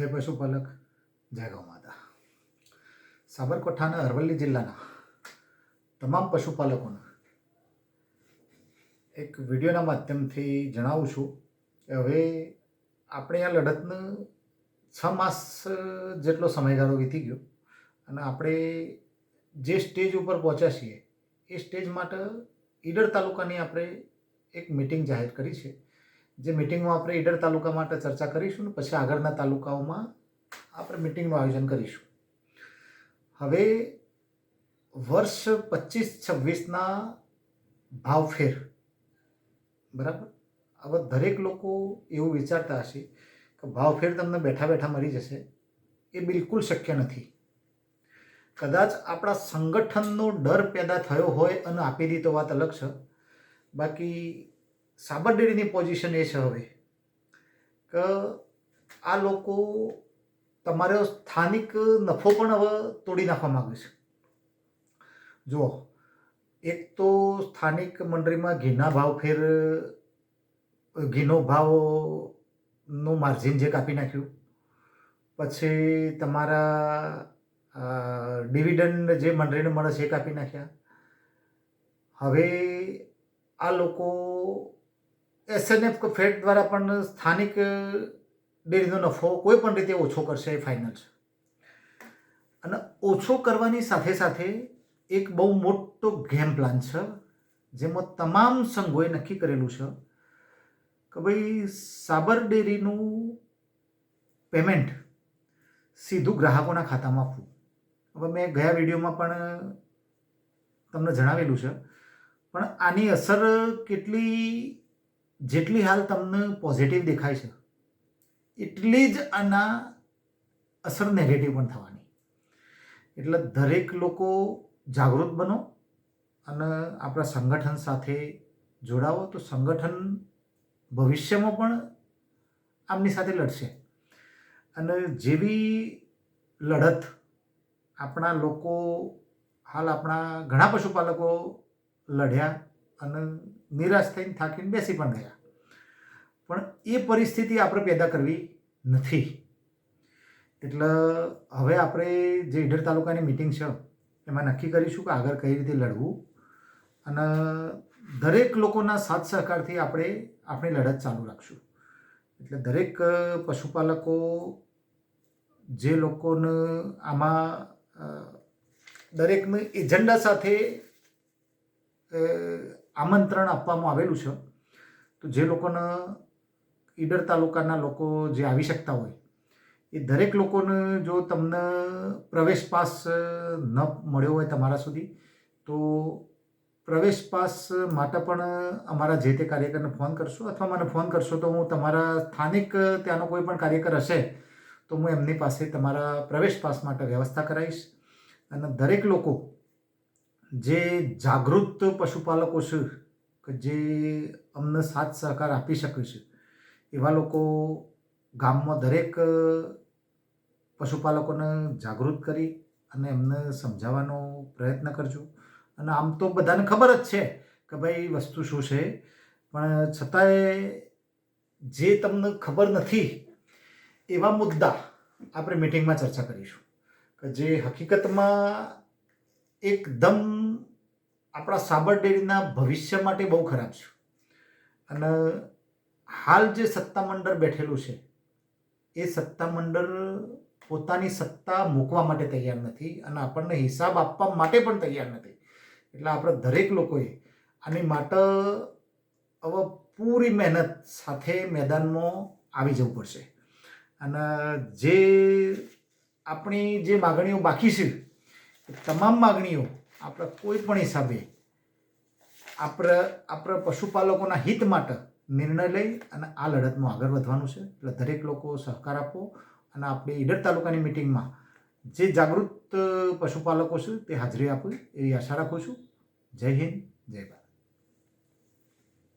જય પશુપાલક, જય ગૌ માતા. સાબરકાંઠાના અરવલ્લી જિલ્લાના તમામ પશુપાલકોના એક વિડીયોના માધ્યમથી જણાવું છું કે હવે આપણે આ લડતને છ માસ જેટલો સમયગાળો વીતી ગયો અને આપણે જે સ્ટેજ ઉપર પહોંચ્યા છીએ, એ સ્ટેજ માટે ઈડર તાલુકાની આપણે એક મિટિંગ જાહેર કરી છે. જે મિટિંગમાં આપણે ઈડર તાલુકા માટે ચર્ચા કરીશું ને પછી આગળના તાલુકાઓમાં આપણે મિટિંગનું આયોજન કરીશું. હવે વર્ષ પચીસ છવ્વીસના ભાવફેર. બરાબર? હવે દરેક લોકો એવું વિચારતા હશે કે ભાવફેર તમને બેઠા બેઠા મળી જશે. એ બિલકુલ શક્ય નથી. કદાચ આપણા સંગઠનનો ડર પેદા થયો હોય અને આપી દીધો વાત અલગ છે. બાકી સાબર ડેરીની પોઝિશન એ છે હવે. કે, આ લોકો તમારો સ્થાનિક નફો પણ હવે તોડી નાખવા માગે છે. જુઓ, એક તો સ્થાનિક મંડળીમાં ઘીના ભાવ ફેર, ઘીનો ભાવનું માર્જિન જે કાપી નાખ્યું. પછી તમારા ડિવિડન્ડ જે મંડળીને મળે છે એ કાપી નાખ્યા. હવે આ લોકો એસએનએફ ફેટ દ્વારા પણ સ્થાનિક ડેરીનો નફો કોઈ પણ રીતે ઓછો કરશે એ ફાઇનલ છે. અને ઓછો કરવાની સાથે સાથે એક બહુ મોટો ગેમ પ્લાન છે, જેમાં તમામ સંઘોએ નક્કી કરેલું છે કે ભાઈ સાબર ડેરીનું પેમેન્ટ સીધું ગ્રાહકોના ખાતામાં આપવું. હવે મેં ગયા વિડીયોમાં પણ તમને જણાવેલું છે. પણ આની અસર કેટલી જેટલી હાલ તમને પોઝિટિવ દેખાય છે, એટલી જ આના અસર નેગેટિવ પણ થવાની. એટલે દરેક લોકો જાગૃત બનો અને આપણા સંગઠન સાથે જોડાવો. તો સંગઠન ભવિષ્યમાં પણ આમની સાથે લડશે. અને જેવી લડત આપણા લોકો, હાલ આપણા ઘણા પશુપાલકો લડ્યા અને નિરાશ થઈને થાકીને બેસી પણ ગયા. પણ એ પરિસ્થિતિ આપણે પેદા કરવી નથી. એટલે હવે આપણે જે ઈડર તાલુકાની મિટિંગ છે, એમાં નક્કી કરીશું કે આગળ કઈ રીતે લડવું. અને દરેક લોકોના સાથ સહકારથી આપણે આપણી લડત ચાલુ રાખશું. એટલે દરેક પશુપાલકો, જે લોકોને આમાં દરેકને એજન્ડા સાથે આમંત્રણ આપવામાં આવેલું છે. તો જે લોકોને ઈડર તાલુકાના લોકો જે આવી શકતા હોય, એ દરેક લોકોને જો તમને પ્રવેશ પાસ ન મળ્યો હોય તમારા સુધી, તો પ્રવેશ પાસ માટે પણ અમારા જે તે કાર્યકરને ફોન કરશો અથવા મને ફોન કરશો તો હું તમારા સ્થાનિક ત્યાંનો કોઈ પણ કાર્યકર હશે, તો હું એમની પાસે તમારા પ્રવેશ પાસ માટે વ્યવસ્થા કરાવીશ. અને દરેક લોકો જે જાગૃત પશુપાલકો છે, કે જે અમને સાથ સહકાર આપી શકે છે, એવા લોકો ગામમાં દરેક પશુપાલકોને જાગૃત કરી અને એમને સમજાવવાનો પ્રયત્ન કરજો. અને આમ તો બધાને ખબર જ છે કે ભાઈ વસ્તુ શું છે. પણ છતાંય જે તમને ખબર નથી, એવા મુદ્દા આપણે મિટિંગમાં ચર્ચા કરીશું. કે જે હકીકતમાં એકદમ આપણા સાબર ડેરીના ભવિષ્ય માટે બહુ ખરાબ છે. અને હાલ જે સત્તામંડળ બેઠેલું છે, એ સત્તામંડળ પોતાની સત્તા મૂકવા માટે તૈયાર નથી અને આપણને હિસાબ આપવા માટે પણ તૈયાર નથી. એટલે આપણે દરેક લોકોએ આની માટે હવે પૂરી મહેનત સાથે મેદાનમાં આવી જવું પડશે. અને જે આપણી જે માગણીઓ બાકી છે તમામ માગણીઓ આપણે કોઈ પણ હિસાબે આપણે આપણે પશુપાલકોના હિત માટે નિર્ણય લઈ અને આ લડતમાં આગળ વધવાનું છે. એટલે દરેક લોકો સહકાર આપો અને આપણે ઈડર તાલુકાની મિટિંગમાં જે જાગૃત પશુપાલકો છે તે હાજરી આપવી એવી આશા રાખું છું. જય હિન્દ, જય ભારત.